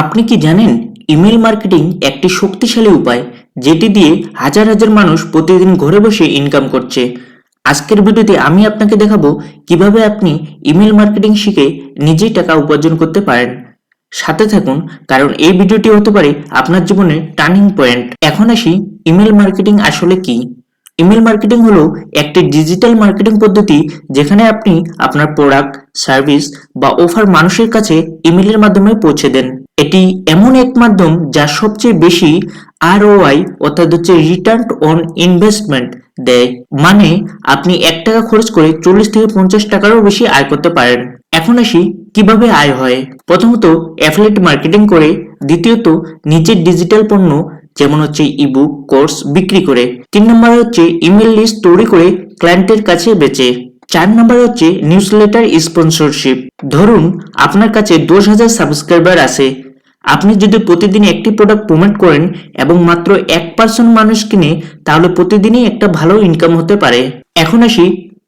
আপনি কি জানেন, ইমেল মার্কেটিং একটি শক্তিশালী উপায়, যেটি দিয়ে হাজার হাজার মানুষ প্রতিদিন ঘরে বসে ইনকাম করছে। আজকের ভিডিওতে আমি আপনাকে দেখাবো কীভাবে আপনি ইমেল মার্কেটিং শিখে নিজেই টাকা উপার্জন করতে পারেন। সাথে থাকুন, কারণ এই ভিডিওটি হতে পারে আপনার জীবনের টার্নিং পয়েন্ট। এখন আসি, ইমেল মার্কেটিং আসলে কি? ইমেল মার্কেটিং হলো একটি ডিজিটাল মার্কেটিং পদ্ধতি যেখানে আপনি আপনার প্রোডাক্ট সার্ভিস বা অফার মানুষের কাছে ইমেলের মাধ্যমে পৌঁছে দেন। এটি এমন এক মাধ্যম যা সবচেয়ে বেশি আরওআই অর্থাৎ হচ্ছে রিটার্ন অন ইনভেস্টমেন্ট দেয়। মানে আপনি এক টাকা খরচ করে চল্লিশ থেকে পঞ্চাশ টাকারও বেশি আয় করতে পারেন। এখন আসি কীভাবে আয় হয়। প্রথমত অ্যাফিলিয়েট মার্কেটিং করে, দ্বিতীয়ত নিজের ডিজিটাল পণ্য যেমন হচ্ছে ইবুক কোর্স বিক্রি করে। তিন নম্বর হচ্ছে ইমেল লিস্ট তৈরি করে ক্লায়েন্টের কাছে বেচে। চার নম্বর হচ্ছে নিউজ লেটার স্পন্সরশিপ ধরুন, আপনার কাছে দশ হাজার সাবস্ক্রাইবার আছে। আপনি যদি প্রতিদিন একটি প্রোডাক্ট প্রমোট করেন এবং মাত্র এক পার্সেন্ট মানুষ কিনে, তাহলে প্রতিদিনই একটা ভালো ইনকাম হতে পারে। এখন আসি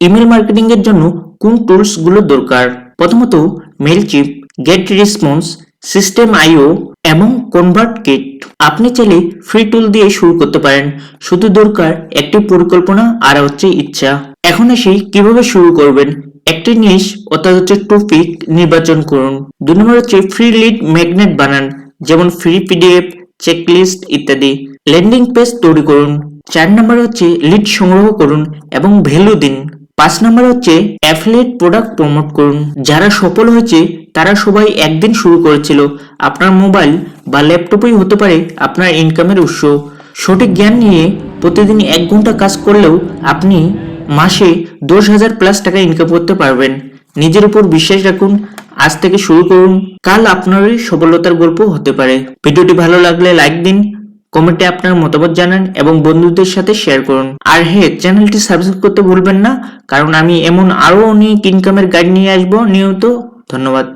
ইমেল মার্কেটিং এর জন্য কোন টুলসগুলো দরকার? প্রথমত Mailchimp gate response system IO এবং কনভার্ট কিট আপনি চাইলে ফ্রি টুল দিয়ে শুরু করতে পারেন। শুধু দরকার একটি পরিকল্পনা আর হচ্ছে ইচ্ছা। এখন আসি কীভাবে শুরু করবেন? একটি নিশ অর্থাৎ হচ্ছে টপিক নির্বাচন করুন। দুই নম্বর হচ্ছে ফ্রি লিড ম্যাগনেট বানান, যেমন ফ্রি পিডিএফ চেকলিস্ট ইত্যাদি। ল্যান্ডিং পেজ তৈরি করুন। চার নম্বর হচ্ছে লিড সংগ্রহ করুন এবং ভ্যালু দিন। পাঁচ নম্বর হচ্ছে অ্যাফিলিয়েট প্রোডাক্ট প্রমোট করুন। যারা সফল হয়েছে, তারা সবাই একদিন শুরু করেছিল। আপনার মোবাইল বা ল্যাপটপই হতে পারে আপনার ইনকামের উৎস। সঠিক জ্ঞান নিয়ে প্রতিদিন এক ঘণ্টা কাজ করলেও আপনি মাসে দশ হাজার প্লাস টাকা ইনকাম করতে পারবেন। নিজের উপর বিশ্বাস রাখুন, আজ থেকে শুরু করুন। কাল আপনারই সফলতার গল্প হতে পারে। ভিডিওটি ভালো লাগলে লাইক দিন কমেন্টে আপনার মতামত জানান এবং বন্ধুদের সাথে শেয়ার করুন। আর হ্যাঁ চ্যানেলটি সাবস্ক্রাইব করতে ভুলবেন না, কারণ আমি এমন আরও অনেক ইনকামের গাইড নিয়ে আসব নিয়মিত। ধন্যবাদ।